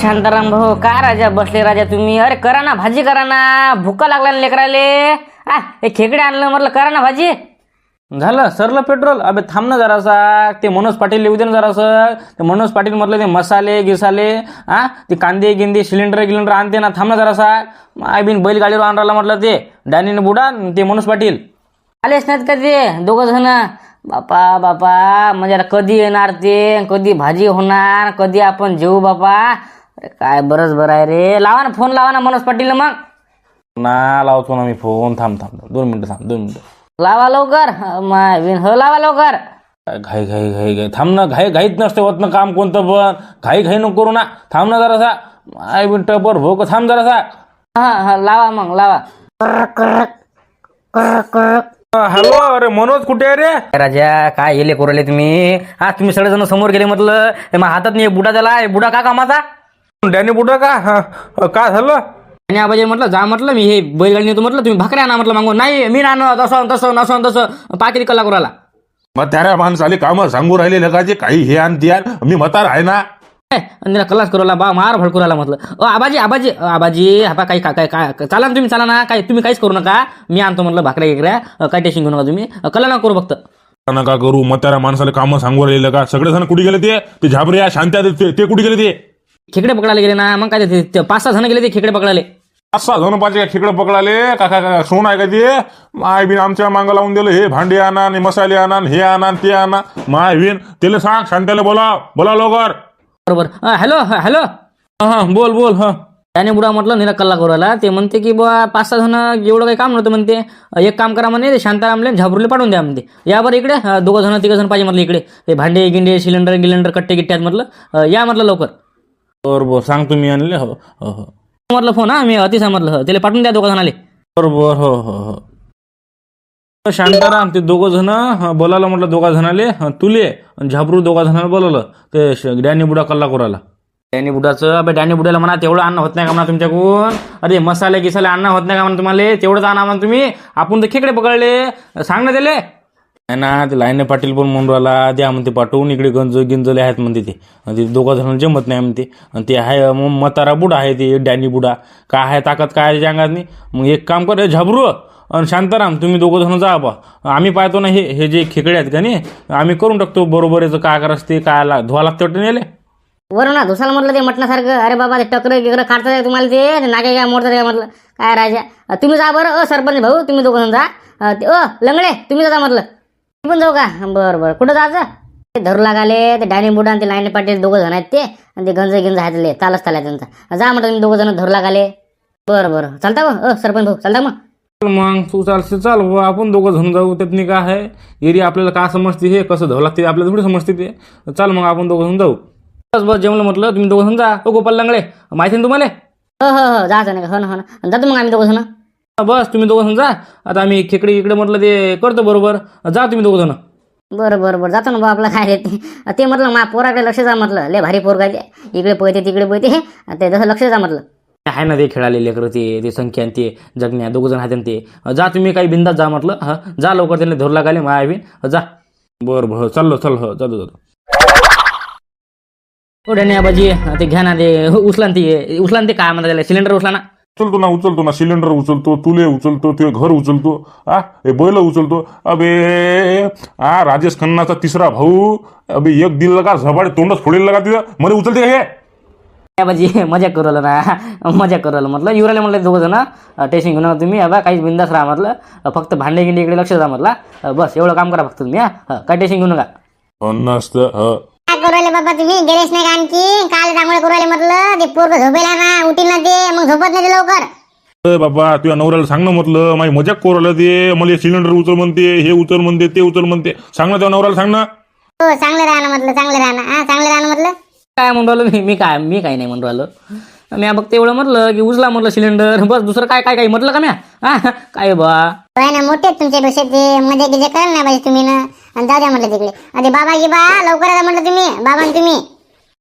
शांताराम भाऊ काय राजा बसले राजा तुम्ही? अरे करा ना भाजी करा ना. भुका लागला ना लेकराले. आ हे खेकडे आणलं म्हटलं करा ना भाजी. झालं सरलं पेट्रोल. अबे थांब ना जरासा. ते मनोज पाटील येऊ दे ना जरासं. ते मनोज पाटील म्हटलं ते मसाले गिसाले हा ते कांदे गिंदे सिलेंडर गिलेंडर आणते ना. थांब ना जरासा. आय बिन बैलगाडीवर आणला म्हटलं ते. डॅनीने बुडा ते मनोज पाटील. आलेच नाहीत का ते? दोघं जण. बापा बापा म्हणजे आता कधी येणार ते? कधी भाजी होणार? कधी आपण जेऊ बापा? अरे काय बरंच बरं आहे रे. लावा ना फोन लावा ना मनोज पाटील मग. ना लावतो ना मी फोन. थांब थांब थांब. दोन मिनटं थांब दोन मिनटं. लावा लवकर. माय बिन हो लावा लवकर. काय घाई घाई घाई घाई. थांब ना घाई घाईत नसते होत ना काम कोणतं पण. घाई घाई नको करू ना. थांब ना जरासा. आय बिन टपर भोक. थांब जरासा. हा हा लावा मग लावा. हॅलो अरे मनोज कुठे आहे रे? राजा काय येले कोरले तुम्ही हा तुम्ही सगळेजण समोर गेले म्हटलं. हे मग हातात नाही बुडा झाला बुडा का कामाचा डॅनी बुडा का? हा, काय झालं? आणि आबाजी म्हटलं जा म्हटलं मी हे बैलगाडी नेतो म्हटलं तुम्ही भाकऱ्या आणा म्हटलं मागून. नाही मी ना तसं तसं नसं तसं. पाकिरी कल्ला करूला मग त्या माणसाले कामं सांगू राहिले लगाचे काही हे आण ते आण मी म्हातार आहे ना? आणि त्याला कल्लाच करूला बा मार भडकुराला म्हटलं. ओ आबाजी आबाजी अ, आबाजी हा काही काय काय काय चाला ना तुम्ही चाला ना काय तुम्ही काहीच करू नका. मी आणतो म्हटलं भाकऱ्या गिकऱ्या अ, काय टेन्शन घेऊ नका तुम्ही. अ, कल्ला नका करू फक्त. नका करू मग त्या माणसाला कामं सांगू राहिले का? सगळे जण कुठे गेले ते? ते झाबरे शांत्या ते ते कुठे गेले ते? खेकडे पकडायला गेले ना मग काय ते- ते पाच सहा जण गेले ते खेकडे पकडायला. पाच सहा जण पाच खेकडे पकडाले का का का सोन आहे का ते? माय बिन आमच्या मागं लावून दिलं. हे भांडे आणा आणि मसाले आणा आणि हे आणा आणि ते आणा. माय बिन त्याला सांग शांत्याला बोला बोला लवकर. बरोबर. अ, हॅलो ह- हॅलो. हा हा बोल बोल हा. त्याने बुडा म्हटलं निरा कल्ला करूला ते म्हणते की बुवा पाच सहा जण एवढं काही काम नव्हतं म्हणते. अ, एक काम करा म्हणे ते शांतारामले झाबरूले पाठवून द्या म्हणते. या बरं इकडे अ, दोघं जण तिघं जण पाहिजे म्हटलं इकडे. ते भांडे गिंडे सिलेंडर गिलेंडर कट्टे गिट्टे आहेत म्हटलं. अ, या म्हटलं लवकर. बरोबर सांगतो मी आणले हो हो हो। म्हटलं फोन हा? मी अतिशय म्हटलं हो, त्याला पाठवून द्या दोघं जणाले. बरोबर हो हो हो। शांताराम ते दोघं जण बोलायला म्हटलं दोघा जणाले हं, तुले झाबरू दोघा जणांना बोलवलं. ते श- डॅनी बुडा कल्ला कोराला डॅनी बुडाचं अबे डॅनी बुडाला म्हणा तेवढं अन्न होत नाही का म्हणा तुमच्याकडून? अरे मसाले गिसाले अन्न होत नाही का म्हणा तुम्हाला? तेवढंच आणा म्हणा तुम्ही. आपण तर खेकडे पकडले. सांग ना त्याले. नाही ना ते लायने पाटील पण म्हणून राहिला द्या म्हणते पाठवून इकडे गंज गिंजले आहेत म्हणते ते. आणि ते दोघं जणांना जमत नाही म्हणते आणि ते आहे मग मतारा बुडा आहे ते डॅनी बुडा काय आहे ताकद काय आहे अंगात नाही. मग एक काम कर झाबरू आणि शांताराम तुम्ही दोघं जण जा बा. आम्ही पाहतो ना हे हे जे खेकडे आहेत का नाही आम्ही करून टाकतो बरोबर याचं काय करायचं ते काय ला- धुवा लागतं वाटतं नेले वरून ना दुसरा म्हटलं ते म्हटल्यासारखं अरे बाबा ते टकर गिकर काढतात तुम्हाला ते नागे काय मोडतात काय म्हटलं. काय राजा. तुम्ही जा बरं अ सरपंच भाऊ तुम्ही दोघं जण जा. अ, ते अ लंगडे तुम्ही जा म्हटलं. पण जाऊ का? बरं बरं. कुठं जायचं? ते धरू लागाले ते डायनिंग बोर्ड आणि ते लाईन पाटील दोघं जण आहेत ते. आणि ते गंज गिंज आहेत ले चालच चालत त्यांचा. जा म्हटलं तुम्ही दोघं जण धरू लागाले बरं बरं. चालता बा अ सरपंच भाऊ चालता मग? मग तू चालते चाल. बुवा आपण दोघं जण जाऊ त्यातनी काय आहे. एरिया आपल्याला काय समजते हे कसं धावं लागते आपल्याला थोडी समजते ते. चाल मग आपण दोघं जाऊ. बस बस जेवलं म्हटलं तुम्ही दोघं जा. हो गोपाल लंगडे माहिती ना तुम्हाला? हो हो हो. जायचं नाही का हो ना हो ना. जातो मग आम्ही दोघं जण. हा, बस तुम्ही दोघं जा. आता आम्ही खेकडे इकडे म्हटलं ते करतो बरोबर. जा तुम्ही दोघं जण. बरं बरं बरं. जातो ना बा आपलं काय रे ते. ते म्हटलं मा पोराकडे लक्ष जा म्हटलं. लय भारी पोरगा ते. इकडे पळते तिकडे पळते. हे ते जसं लक्ष जा म्हटलं. आहे ना ते खेळाले लेकरं ते ते संख्या आणि ते जगण्या दोघं जण आहेत आणि ते. जा तुम्ही काही बिंदात जा म्हटलं. हा जा लवकर त्यांनी धरू लागाले मायाबीन जा. बरं बरं. चाललो चाल हो जातो जातो. ओ डॅनी आबाजी. ते घ्या ना ते उचला ना ते उचला ना ते काय म्हणतात त्याला? सिलेंडर उचला ना. उचलतो ना उचलतो ना सिलेंडर उचलतो तुले उचलतो ते घर उचलतो. आ हे बैल उचलतो. अबे आ राजेश खन्नाचा तिसरा भाऊ. अबे एक दिल लगा झबाड तोंडच फोडेल लगा तिथं. मध्ये उचलते का हे? आबाजी मजा करू राहिलं ना. मजा करू राहिलं. म्हटलं युराले म्हटलं दोघं जण टेन्शन घेऊ नका तुम्ही. बा काहीच बिंदास राहा म्हटलं. फक्त भांडे गिंडे इकडे लक्ष द्या म्हटलं. बस एवढं काम करा फक्त तुम्ही हा. काय टेन्शन घेऊ नका. ह. काय करू राहिले बाबा तुम्ही. गेलेच नाही का आणखी? काल रांगोळी करू राहिले म्हटलं. ते पोरग झोपेला ना उठील ना ते. मग झोपत नाही ते लवकर. अरे बाबा तुझ्या नवऱ्याला सांग ना म्हटलं. माझी मजाक कोरलं ते. मला सिलेंडर उचल म्हणते हे उचल म्हणते ते उचल म्हणते. सांग ना तुझ्या नवऱ्याला सांग ना. हो चांगलं राहणं म्हटलं चांगलं राहणं. हा चांगलं राहणं म्हटलं. काय म्हणून राहिलो? मी मी काय मी काही नाही म्हणून राहिलो. मी फक्त एवढं म्हटलं की उचला म्हटलं सिलेंडर बस दुसरं काय काय काही म्हटलं का म्या? हा? काय बा? होय ना मोठे आहेत तुमच्या पेक्षा ते. मध्ये गिजे कराल ना पाहिजे तुम्ही ना. आणि जाऊ द्या म्हटलं तिकडे. अरे बाबा की बा लवकर या म्हटलं तुम्ही. बाबा आणि तुम्ही.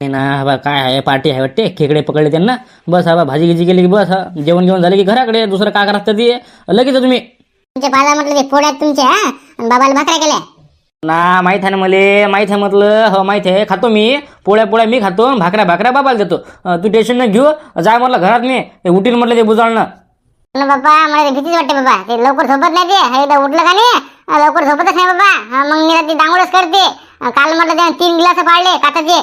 नाही ना बा काय आहे? पार्टी आहे वाटते. खेकडे पकडले त्यांना. बस हा बा भाजी गिजी गेली की बस हा. जेवण जेवण झालं की घराकडे. दुसरं काय करा ते? लगेच तुम्ही. तुमच्या पाला म्हटलं ते पोळ्यात तुमच्या हा. आणि बाबाला भाकऱ्या केल्या. ना माहीत आहे ना मले माहीत आहे म्हटलं हो माहीत आहे. खातो मी पोळ्या पोळ्या मी खातो भाकऱ्या भाकऱ्या बाबाला देतो. तू टेन्शन न घेऊ जाय म्हटलं घरात मी उठील म्हटलं ते बुजाळणं ना बाबा मला ते भीतीच वाटते बाबा. ते लवकर झोपत नाही ते. एकदा उठलं का नाही लवकर झोपतच नाही बाबा. मग मी रात्री डांगोळच करते. काल म्हटलं त्याने तीन गिलास पाडले काचाचे.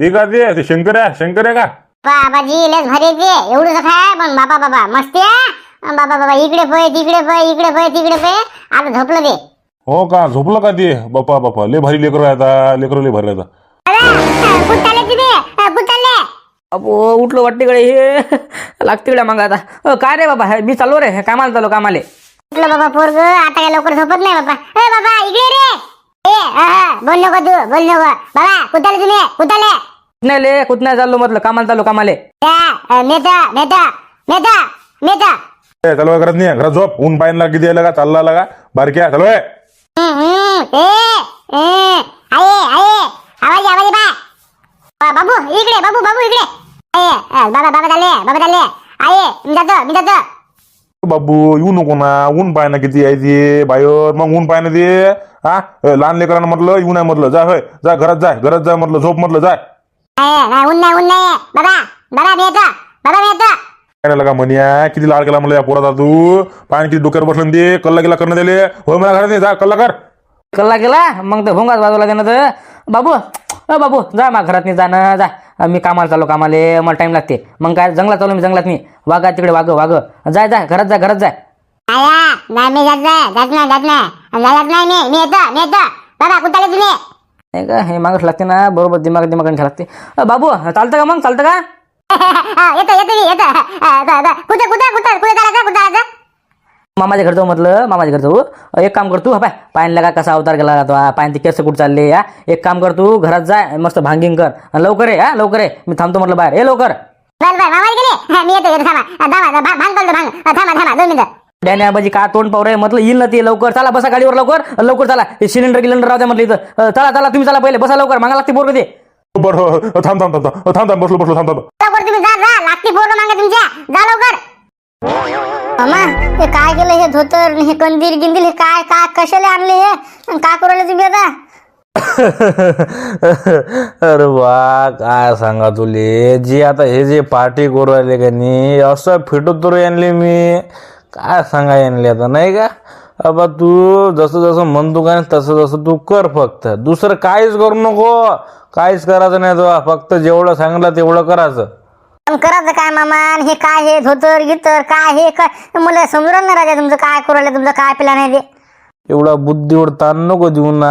ते का ते ते शंकर आहे शंकर आहे का? बाबाजी लस भारी ते. एवढंच खाय पण बाबा बाबा मस्त आहे. बाबा बाबा इकडे पय तिकडे पय इकडे पय तिकडे पय आता झोपलं ते. हो का? झोपलं का ते? बापा बापा लय भारी लेकर आता लेकर लय भारी अबो उठलो वाटते कडे हे लागते कडे मग आता. अ, काय रे बाबा हे मी चाललो रे हे कामाला चाललो कामाले. उठलं बाबा पोरग आता काय लवकर झोपत नाही बाबा. ए बाबा इकडे रे. ए हा, हा, बोल नको तू बोल नको. बाबा कुठाले तुम्ही कुठाले नाही ले कुठ नाही चाललो म्हटलं कामाला चाललो कामाले. त्या अं, नेता नेता नेता नेता. ए, चालू करत नाही घरात झोप. ऊन पाहिला किती यायला का चालला लागा. बारक्या चालू आहे. बाबू इकडे बाबू बाबू इकडे. बाबा बाबा बाबा आहे मी जातो मी जातो. बाबू येऊ नको ना. ऊन पाय ना किती आहे ते. बाहेर मग ऊन पाय ना ते. हा? लहान लेकरांना म्हटलं येऊ नाही म्हटलं. जा होय. जा घरात जाय घरात जाय म्हटलं झोप म्हटलं जाय ऊन नाही ऊन नाही. बाबा बाबा मी येतो. बाबा मी येतो. नाही लगा म्हण्या किती लाड केला म्हणलं या पोराचा तू? पाणी किती डोक्यावर बसलं ते कल्ला गेला करणं दिले होय मला घरात नाही जा कल्ला कर. कल्ला केला मग तर भोंगाच बाजूला देणं तर. बाबू अ बाबू जा मग घरात नाही जाणं जा. अ, मी कामाला चाललो कामाले. मला टाइम लागते. मग काय जंगलात चाललो मी जंगलात नाही वागा तिकडे वाग वाग जाय जाय घरात जाय घरात जाय आया नाही मी जात नाही जात नाही जात नाही. जात नाही मी मी येतो मी येतो. बाबा कुठाले तुम्ही नाही का हे मागच लागते ना बरोबर दिमाग दिमाग घ्यायला लागते अ, बाबू चालतं का मग? चालतं का? हा, येतो येतो मी येतो हा, ब- ब- कुठं कुठं कुठं कुठं चालायचं कुठं चालायचं मामाच्या घर जाऊ म्हटलं मामाच्या घर जाऊ. एक काम कर तू पाय पायनला का कसा अवतार केला जातो हा, पाणी ते केस कुठं चालले या एक काम कर तू घरात जाय मस्त भांगिंग कर. आणि लवकर ये हा लवकर ये. मी थांबतो म्हटलं बाहेर. ये लवकर. बरं बरं मामा गेले मी येतो येतो थांबा थांबा भांग चालतो भांग थांबा थांबा दोन मिनिटं डॅनी आबाजी का तोंड पावरे म्हटलं येईल ना ते लवकर. चला बसा गाडीवर लवकर. लवकर चला. हे सिलेंडर गिलेंडर राहते म्हटलं इथं. अ, चला चला तुम्ही चला पहिले. बसा लवकर. मागा लागते पोरग ते. बरं थांब थांब थांब थांब. थांब बसलो बसलो थांब थांब. लवकर तुम्ही जा जा. लागते पोरं मागा तुमच्या. जा लवकर. मामा हे काय केलं हे धोतर हे कंदील गिंदील? हे काय काय कशाला आणले हे? आणि काय करू राहिले तुम्ही आता? अरे वा काय सांगा तुले? जे आता हे जे पार्टी करू राहिले का नाही असं फिटतो रे आणले मी. काय सांगा आणले आता नाही का? अबा तू जसं जसं म्हणतो का तसं तसं तू कर फक्त. दुसरं काहीच करू नको. काहीच करायचं नाही तुला. फक्त जेवढं सांगितलं तेवढं करायचं. पण करायचं काय मामा? आणि हे काय हे धोतर गितर काय हे काय? मला समजून नाही राजा तुमचं. काय करू तुमचं? काय प्लॅन आहे ते? एवढा बुद्धीवर ताण नको देऊ ना.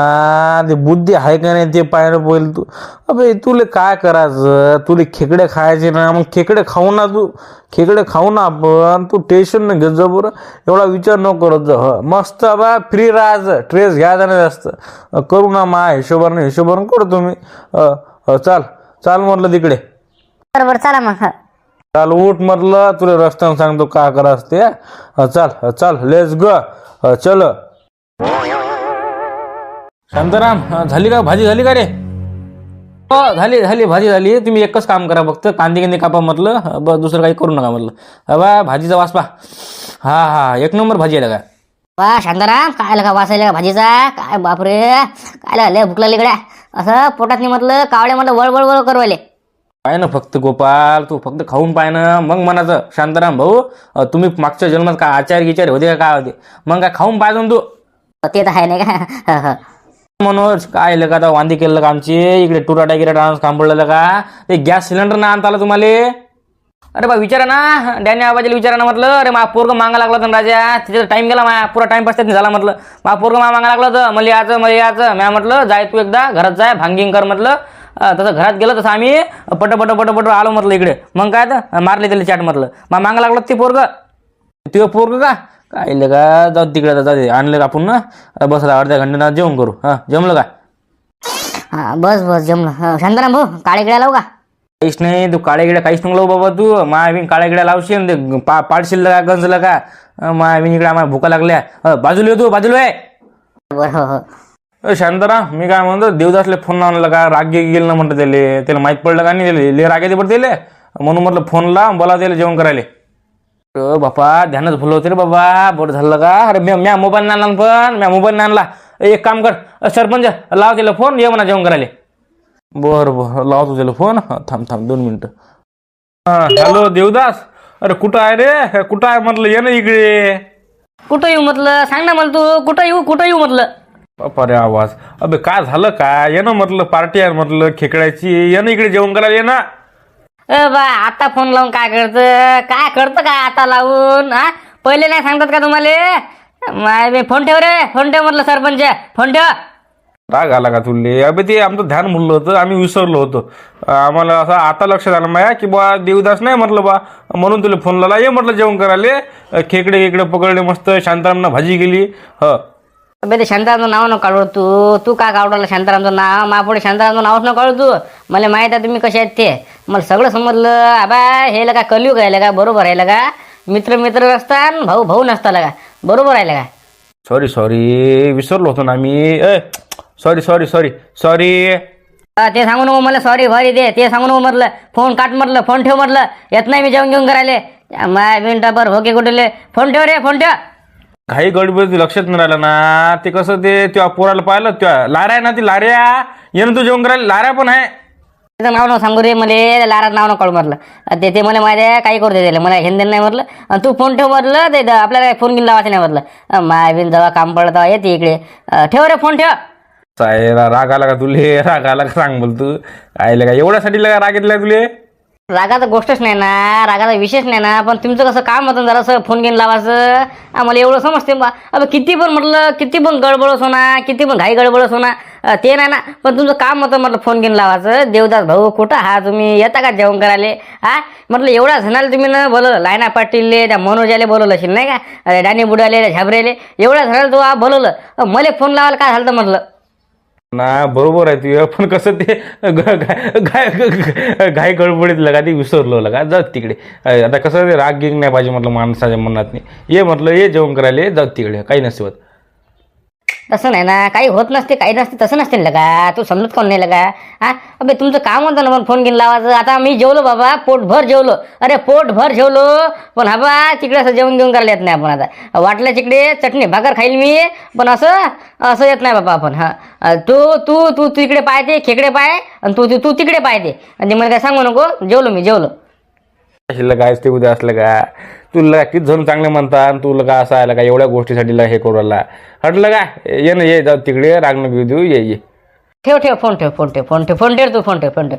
ते बुद्धी आहे का नाही ते पाहिलं पहिले तू. अबे तुले काय करायचं? तुले खेकडे खायचे ना मग खेकडे खाऊ ना तू. खेकडे खाऊ ना आपण. तू टेन्शन न घेत जा बरं. एवढा विचार नको करत जा. हं. मस्त बा फ्री राहायचं. ट्रेस घ्यायचा नाही जास्त. करू ना मा हिशोबाने हिशोबाने करतो मी. अं, अं, चाल. चाल म्हटलं तिकडे. बरोबर चला मग. हा. चाल उठ म्हटलं. तुला रस्त्यानं सांगतो काय करायचं ते. चाल चाल. लेस ग चल. शांताराम झाली का? भाजी झाली का रे? हो झाली झाली भाजी झाली. तुम्ही एकच काम करा फक्त. कांदे गिंदे कापा म्हटलं. बस दुसरं काही करू नका म्हटलं. अबा भाजीचा वास पा हा हा एक नंबर भाजी आहे का? वा शांताराम काय लगा वाचायला का भाजीचा? काय बापरे. काय लगा लय भूक लागली गड्या. असं पोटात नाही म्हटलं कावळे म्हटलं वळ वळ वळ करवायले पाय ना फक्त गोपाल तू फक्त खाऊन पाय ना. मग म्हणायचं शांताराम भाऊ अं, तुम्ही मागच्या जन्मात काय आचार गिचार होते का? काय होते? मग काय खाऊन पाहिजे ना तू. ते तर आहे नाही का? मनोज काय का आता वांदी केलं का आमची. इकडे टुराटा गिराटा डान्स काम पडलेलं का ते गॅस सिलेंडर ना आणता आलं तुम्हाला. अरे बा विचारा ना. डॅनी आबाजीला विचारा ना म्हटलं. अरे मा पोरग मागा लागला तर राजा. तिथे टाईम गेला माया. पुरा टाईम पास झाला म्हटलं. मा पोरग मा मागा लागला तर मला यायचं मला यायचं म्या म्हटलं जाय तू एकदा घरात जाय. भांगिंग कर म्हटलं. तसं घरात गेलं तसं आम्ही पट पट पट पट आलो म्हटलं इकडे. मग काय तर मारले त्याला चॅट म्हटलं. मा मागा लागलं ते पोरग. ते पोरग का? काय का? जाऊ तिकडे जाऊ दे आणलं का आपण ना आता बस आता अर्ध्या घंट्यानं जेवण करू. हां जमलं का? हा बस बस जमलं हा, शांताराम भाऊ काळे गिळ्या लावू का? काहीच नाही तू काळ्या गिड्या काहीच नको लावू बाबा तू. मायाबीन काळ्या गिड्या लावशील ते पा पाडशील का गंजलं का? अं, मायाबीन इकडे आम्हाला भुका लागल्या. अं, बाजूला ये तू बाजूला आहे बरं हो हो. शांताराम मी काय म्हणतो देवदासले फोन लावला का? राग गे- गेलं ना म्हणतं त्याले. त्याला माहीत पडलं का नाही त्याले? ले राग येते पडते त्याले. म्हणून म्हटलं फोन लाव बोला त्याला जेवण करायला. बापा ध्यानच भुलं होते रे बाबा बरं झालं का? अरे म्या म्या मोबाईल आणला ना पण म्या मोबाईल आणला एक काम कर सरपंच लाव त्याला फोन ये म्हणा जेवण करायला. बरं बरं लावतो त्याला फोन थांब थांब दोन मिनटं. हा हॅलो देवदास. अरे कुठं आहे रे? कुठं आहे म्हटलं ये ना इकडे. कुठं येऊ म्हटलं? सांग ना मला तू कुठं येऊ कुठं येऊ म्हटलं? बापा रे आवाज. अबे काय झालं काय? ये ना म्हटलं पार्टी आहे म्हटलं खेकड्याची. ये ना इकडे जेवण करायला ये ना. अ बा आता फोन लावून काय करतं? काय करतं काय आता लावून हा? पहिले नाही सांगतात का तुम्हाला? माय बे फोन ठेव रे फोन ठेव म्हटलं सरपंच. फोन ठेव. राग आला का तुले? अबे ते आमचं ध्यान मुरलं होतं आम्ही विसरलो होतो. आम्हाला असं आता लक्षात आलं माया की बा देवदास नाही म्हटलं बा. म्हणून तुला फोन लावला ये म्हटलं जेवण करायला. खेकडे खेकडे पकडले मस्त शांतारामनं भाजी केली. ह. अबे ते शांतारामचं नाव नको काढू तू. तू का काढवलं शांतारामचं नाव मापुढे शांतारामचं नावच नको काढू तू. मला माहीत आहे तुम्ही कसे आहेत ते. मला सगळं समजलं. आबा हे लगा कलियुग आहे का बरोबर आहे का मित्र मित्र नसतात भाऊ भाऊ नसता लगा. बरोबर आहे का सॉरी सॉरी विसरलो होतो ना आम्ही ए सॉरी सॉरी सॉरी सॉरी हा, ते सांगू नको मला सॉरी भरी दे. ते सांगू नको म्हटलं फोन काट म्हटलं फोन ठेव म्हटलं. येत नाही मी जेवण घेऊन करायले माय मिनटाभर भोके कुठले. फोन ठेव रे फोन ठेव. काही गडबड लक्षात नाही राहिलं ना. ते कसं ते त्या पोराला पाहिलं त्या लाऱ्या आहे ना ती लाऱ्या. ये ना तू जेवण करायला लाऱ्या पण आहे. त्याचं नाव नको सांगू रे मला लारात नाव नको म्हटलं. ते ते मला आहे काही करू दे मला हिंदी नाही म्हटलं. अन् तू फोन ठेव म्हटलं ते आपल्याला फोन घेऊन लावायचं नाही म्हटलं. माय बिन जेव्हा काम पडलं तेव्हा येते इकडे. ठेव रे फोन ठेव. साय राग आला का तुले? राग आला का सांग बोल तू. आयला का एवढ्यासाठी लगा राग येतला तुले? रागाचा गोष्टच नाही ना रागाचा विशेष नाही ना पण तुमचं कसं काम होतं जरासं फोन घेऊन लावायचं? आम्हाला एवढं समजते बा. अब किती पण म्हटलं किती पण गडबडच होना किती पण घाई गडबडच अं, ते नाही ना. पण तुमचं काम होतं म्हटलं फोन घेऊन लावायचं. देवदास भाऊ कुठं? हा तुम्ही येता का जेवण करायले? हा? म्हटलं एवढा जणाला तुम्ही ना बोलवलं. लायना पाटीलले त्या मनोजाले बोलवलं असेल नाही का? अरे डाणी बुडाले झाबरेले. एवढा जणाला तू हा बोलवलं. मला फोन लावायला काय झालं म्हटलं? ना बरोबर आहे तुझ्या पण कसं ते ग- घाय गडबडीत लगा ते विसरलो लगा. जात तिकडे. आता कसं ते राग गिंग नाही पाहिजे म्हटलं माणसाच्या मनात नाही ये म्हटलं ये जेवण करायला ये, जात तिकडे. काही नसते तसं नाही ना काही होत नसते काही नसते तसं नसते ना लगा. तू समजत कोण नाही लगा. हा? अबे तुमचं काम होतं ना मला फोन घेऊन लावायचं. आता मी जेवलो बाबा पोटभर जेवलो. अरे पोटभर जेवलो. पण हा बा तिकडे असं जेवण घेऊन करायला येत नाही आपण आता. वाटलं तिकडे चटणी भाकर खाईल मी पण असं असं येत नाही बाबा आपण हा. तू तू तू तू तिकडे पाहते खेकडे पाय आणि तू तू- तिकडे पाहते आणि मला काय सांगू नको जेवलो मी जेवलो. शिल्लक आहेस ते उद्या असलं का? तुला किती जण चांगले म्हणतात आणि तुला का असं आलं का एवढ्या गोष्टीसाठी ला हे करू राहिला. हटलं का? ये ना ये जाऊ तिकडे राग नको देऊ ये ये. ठेव ठेव फोन ठेव फोन ठेव फोन ठेव फोन ठेव तू फोन ठेव फोन ठेव.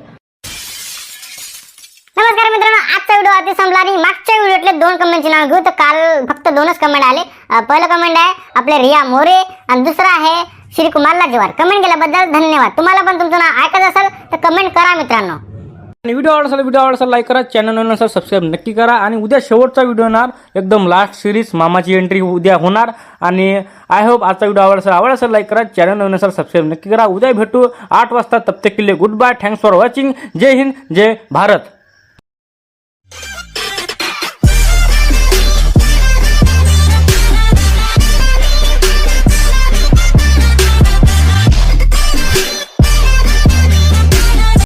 नमस्कार मित्रांनो आजचा व्हिडिओ आधी संपला आणि मागच्या व्हिडिओतले दोन कमेंटचे नाव घेऊ तर काल फक्त दोनच कमेंट आले. अं, पहिलं कमेंट आहे आपले रिया मोरे आणि दुसरं आहे श्री कुमार लाजेवार. कमेंट केल्याबद्दल धन्यवाद. तुम्हाला पण तुमचं नाव ऐकायचं असेल तर कमेंट करा मित्रांनो. आणि व्हिडिओ आवडला असेल व्हिडिओ आवडला असेल लाईक करा. चॅनल असेल सबस्क्राईब नक्की करा. आणि उद्या शेवटचा व्हिडिओ होणार एकदम लास्ट सिरीज मामाची एंट्री उद्या होणार. आणि आय होप आजचा व्हिडिओ आवडला असेल आवडला असेल लाईक करा. चॅनल असेल सबस्क्राईब नक्की करा. उद्या भेटू आठ वाजता तप्ते किल्ले. Good bye thanks for watching Jai Hind. Jai Bharat.